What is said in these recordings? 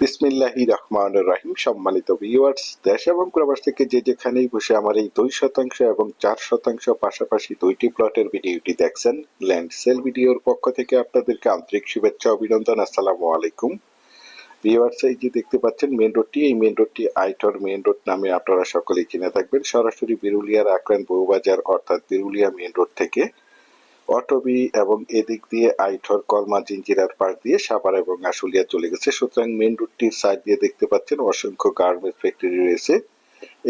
বিসমিল্লাহি রহমান রাহিম। সম্মানিত ভিউয়ার্স দেশ এবং প্রবাস থেকে যে যেখানেই বসে আমার এই দুই শতাংশ এবং চার শতাংশ পাশাপাশি দুইটি প্লটের ভিডিওটি দেখছেন, ল্যান্ড সেল ভিডিওর পক্ষ থেকে আপনাদেরকে আন্তরিক শুভেচ্ছা, অভিনন্দন, আসসালামু আলাইকুম। ভিউয়ার্স এই যে দেখতে পাচ্ছেন মেন রোডটি এই মেন রোডটি আইটর মেন রোড নামে আপনারা সকলেই চিনে থাকবেন। সরাসরি বিরুলিয়ার আক্রান বউবাজার, অর্থাৎ বিরুলিয়া মেন রোড থেকে অটবি এবং এদিক দিয়ে আইঠর, কলমা, জিঞ্জিরার পার্ক দিয়ে সাপার এবং আশুলিয়া চলে গেছে। সুতরাং মেন রুটটির সাইড দিয়ে দেখতে পাচ্ছেন অসংখ্য গার্মেন্টস ফ্যাক্টরি রয়েছে।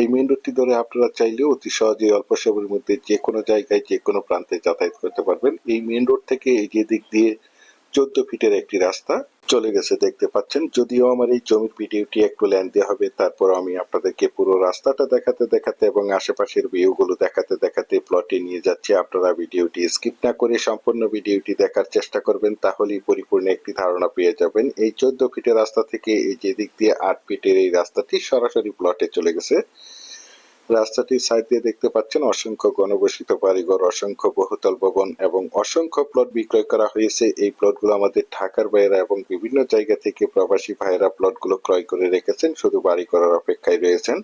এই মেন রুটটি ধরে আপনারা চাইলে অতি সহজেই অল্প সময়ের মধ্যে যে কোনো জায়গায়, যে কোনো প্রান্তে যাতায়াত করতে পারবেন। এই মেন রোড থেকে এই যে দিক দিয়ে চোদ্দ ফিটের একটি রাস্তা। চলে গেছে, দেখতে পাচ্ছেন। যদিও আমার এই জমির ভিডিওটি একটু লেন্দি হবে তারপর আমি আপনাদেরকে পুরো রাস্তাটা দেখাতে দেখাতে এবং আশেপাশের ভিউগুলো দেখাতে দেখাতে প্লটে নিয়ে যাচ্ছি। আপনারা ভিডিওটি স্কিপ না করে সম্পূর্ণ ভিডিওটি দেখার চেষ্টা করবেন, তাহলেই পরিপূর্ণ একটি ধারণা পেয়ে যাবেন। এই চোদ্দ ফিটের রাস্তা থেকে এই যে দিক দিয়ে আট ফিটের এই রাস্তাটি সরাসরি প্লটে চলে গেছে। রাস্তাটির সাইড দিয়ে দেখতে পাচ্ছেন অসংখ্য গণবসিত বাড়িঘর, অসংখ্য বহুতল ভবন এবং অসংখ্য প্লট বিক্রয় করা হয়েছে। এই প্লটগুলো আমাদের ঢাকার ভাইয়েরা এবং বিভিন্ন জায়গা থেকে প্রবাসী ভাইয়েরা প্লটগুলো ক্রয় করে রেখেছেন, শুধু বাড়ি করার অপেক্ষায় রয়েছেন।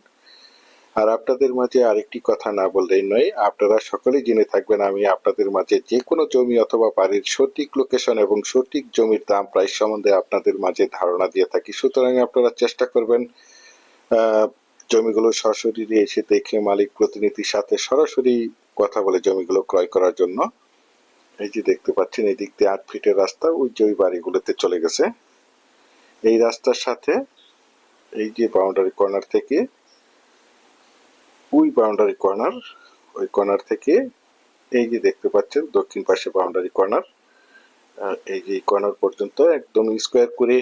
আর আপনাদের মাঝে আরেকটি কথা না বললেই নয়, আপনারা সকলেই জেনে থাকবেন, আমি আপনাদের মাঝে যে কোনো জমি অথবা বাড়ির সঠিক লোকেশন এবং সঠিক জমির দাম প্রাইস সম্বন্ধে আপনাদের মাঝে ধারণা দিয়ে থাকি। সুতরাং আপনারা চেষ্টা করবেন জমিগুলো সরাসরি এসে দেখে মালিক প্রতিনিধির সাথে সরাসরি কথা বলে জমিগুলো ক্রয় করার জন্য। এই যে দেখতে পাচ্ছেন, এই দিক দিয়ে আট ফিটের রাস্তা, ওই যে ওই বাড়িগুলোতে চলে গেছে। এই রাস্তার সাথে এই যে বাউন্ডারি কর্নার থেকে, ওই বাউন্ডারি কর্নার ওই কর্নার থেকে এই যে দেখতে পাচ্ছেন, দক্ষিণ পাশে বাউন্ডারি কর্নার এই যে কর্নার পর্যন্ত একদম স্কোয়ার করে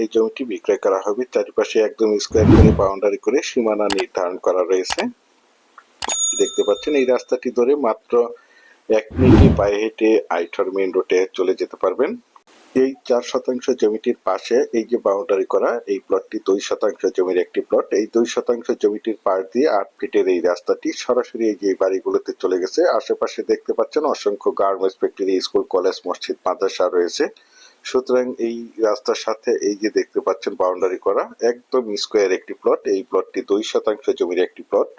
এই জমিটি বিক্রয় করা হবে। চারিপাশে একদম স্কোয়ার করে বাউন্ডারি করে সীমানা নির্ধারণ করা রয়েছে। দেখতে পাচ্ছেন, এই রাস্তাটি ধরে মাত্র এক মিনিটে পায়ে হেঁটে আইঠর মেইন রোডে চলে যেতে পারবেন। এই চার শতাংশ জমিটির পাশে এই যে বাউন্ডারি করা, এই প্লটটি দুই শতাংশ জমির একটি প্লট এই দুই শতাংশ জমিটির পাশ দিয়ে আট ফিটের এই রাস্তাটি সরাসরি এই যে বাড়িগুলোতে চলে গেছে। আশেপাশে দেখতে পাচ্ছেন, অসংখ্য গার্মেন্টস ফ্যাক্টরি, স্কুল, কলেজ, মসজিদ, মাদ্রাসা রয়েছে। সুতরাং এই রাস্তার সাথে এই যে দেখতে পাচ্ছেন বাউন্ডারি করা, একদম স্কোয়ার একটি প্লট এই প্লটটি দুই শতাংশ জমির একটি প্লট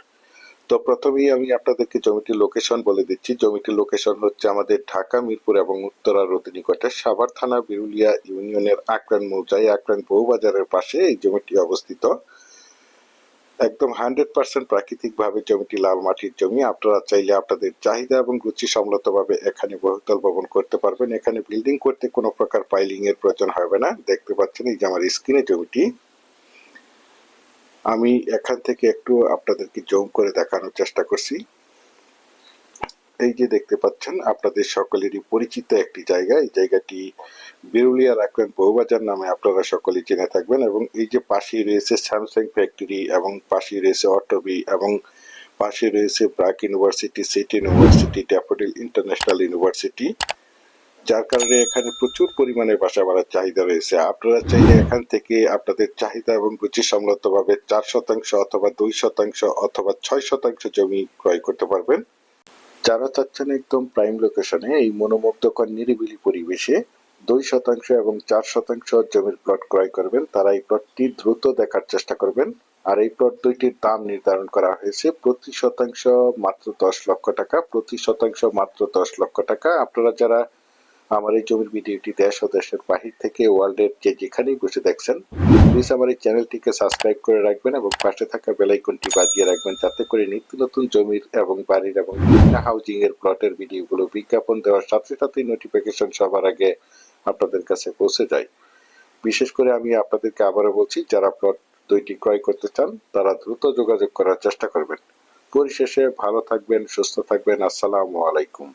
তো প্রথমেই আমি আপনাদেরকে জমিটির লোকেশন বলে দিচ্ছি। জমিটির লোকেশন হচ্ছে আমাদের ঢাকা, মিরপুর এবং উত্তরা রোদ নিকটে সাভার থানা, বিরুলিয়া ইউনিয়নের আক্রান মৌজায়, আক্রান বউবাজারের পাশে এই জমিটি অবস্থিত। একদম হান্ড্রেড পার্সেন্ট প্রাকৃতিকভাবে জমিটি লাল মাটির জমি। আপনারা চাইলে আপনাদের চাহিদা এবং রুচি ভাবে এখানে বহুতল ভবন করতে পারবেন। এখানে বিল্ডিং করতে কোনো প্রকার পাইলিং এর প্রয়োজন হবে না। দেখতে পাচ্ছেন এই যে আমার স্ক্রিনে জমিটি। আমি এখান থেকে একটু আপনাদেরকে জম করে দেখানোর চেষ্টা করছি। এই যে দেখতে পাচ্ছেন, আপনাদের সকলেরই পরিচিত একটি জায়গা। এই জায়গাটি বিরুলিয়া রাখবেন বহুবাজার নামে আপনারা সকলেই জেনে থাকবেন এবং এই যে পাশেই রয়েছে স্যামসাং ফ্যাক্টরি এবং পাশেই রয়েছে অটোবি এবং পাশে রয়েছে BRAC university, city university, Daffodil international university, যার কারণে এখানে প্রচুর পরিমাণে বাসা বাড়ার চাহিদা রয়েছে। আপনারা চাইলে এখান থেকে আপনাদের চাহিদা এবং রুচি ভাবে চার শতাংশ অথবা দুই শতাংশ অথবা ছয় শতাংশ জমি ক্রয় করতে পারবেন। যারা চাচ্ছেন একদম প্রাইম লোকেশনে এই মনোমুগ্ধকর নিরিবিলি পরিবেশে দুই শতাংশ এবং চার শতাংশ জমির প্লট ক্রয় করবেন। তারা এই প্লটটি দ্রুত দেখার চেষ্টা করবেন। আর এই প্লট দুইটির দাম নির্ধারণ করা হয়েছে প্রতি শতাংশ মাত্র দশ লক্ষ টাকা। প্রতি শতাংশ মাত্র দশ লক্ষ টাকা। আপনারা যারা আমার এই জমির ভিডিওটি দেশ ও দেশের বাহির থেকে ওয়ার্ল্ডের যে যেখানেই বসে দেখছেন প্লিজ আমার এই চ্যানেলটিকে সাবস্ক্রাইব করে রাখবেন এবং পাশে থাকা বেলাইকনটি বাজিয়ে রাখবেন যাতে করে নিত্য নতুন জমির এবং বাড়ির এবং হাউজিং এর প্লটের ভিডিওগুলো বিজ্ঞাপন দেওয়ার সাথে সাথেই নোটিফিকেশন সবার আগে আপনাদের কাছে পৌঁছে যায়। বিশেষ করে আমি আপনাদেরকে আবারও বলছি, যারা প্লট দুইটি ক্রয় করতে চান, তারা দ্রুত যোগাযোগ করার চেষ্টা করবেন। পরিশেষে ভালো থাকবেন, সুস্থ থাকবেন, আসসালামু আলাইকুম।